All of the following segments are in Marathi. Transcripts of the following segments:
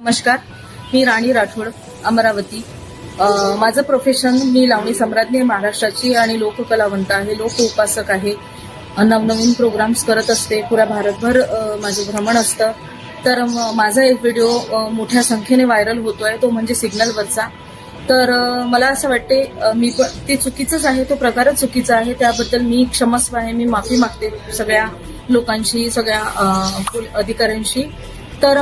नमस्कार मी राणी राठोड अमरावती. माझं प्रोफेशन मी लावणी सम्राज्ञी महाराष्ट्राची आणि लोककलावंत आहे लोक उपासक आहे. नवनवीन प्रोग्राम्स करत असते पुरा भारतभर माझं भ्रमण असतं. तर माझा एक व्हिडिओ मोठ्या संख्येने व्हायरल होतोय तो म्हणजे सिग्नलवरचा तर मला असं वाटते मी पण ते चुकीचंच आहे तो प्रकारच चुकीचा आहे त्याबद्दल मी क्षमस्व आहे मी माफी मागते सगळ्या लोकांशी सगळ्या अधिकाऱ्यांशी. तर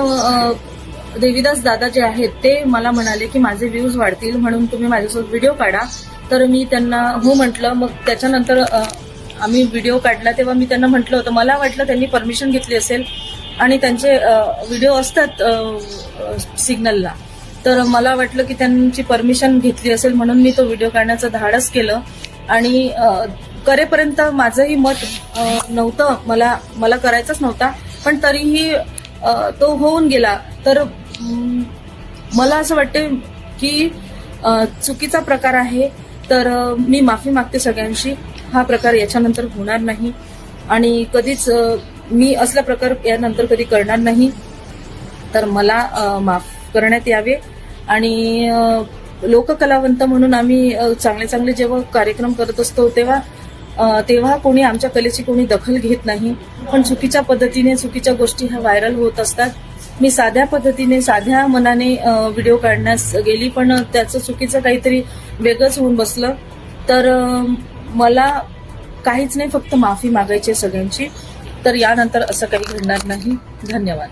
देवीदास दादा जे आहेत ते मला म्हणाले की माझे व्ह्यूज वाढतील म्हणून तुम्ही माझ्यासोबत व्हिडिओ काढा. तर मी त्यांना हो म्हटलं मग त्याच्यानंतर आम्ही व्हिडिओ काढला तेव्हा मी त्यांना म्हटलं होतं. मला वाटलं त्यांनी परमिशन घेतली असेल आणि त्यांचे व्हिडिओ असतात सिग्नलला. तर मला वाटलं की त्यांची परमिशन घेतली असेल म्हणून मी तो व्हिडिओ काढण्याचं धाडस केलं. आणि करेपर्यंत माझंही मत नव्हतं. मला मला करायचंच नव्हता. पण तरीही तो होऊन गेला. तर मला असं वाटते की चुकीचा प्रकार आहे तर मी माफी मागते सगळ्यांशी. हा प्रकार याच्यानंतर होणार नाही. आणि कधीच मी असला प्रकार यानंतर कधी करणार नाही. तर मला माफ करण्यात यावे. आणि लोककलावंत म्हणून आम्ही चांगले चांगले जेव्हा कार्यक्रम करत असतो तेव्हा तेव्हा कोणी आमच्या कलेची कोणी दखल घेत नाही. पण चुकीच्या पद्धतीने चुकीच्या गोष्टी ह्या व्हायरल होत असतात. मी साध्या पद्धतीने साध्या मनाने व्हिडिओ काढण्यास गेली पण त्याचं चुकीचं काहीतरी वेगळंच होऊन बसलं. तर मला काहीच नाही फक्त माफी मागायची आहे सगळ्यांची. तर यानंतर असं काही घडणार नाही. धन्यवाद.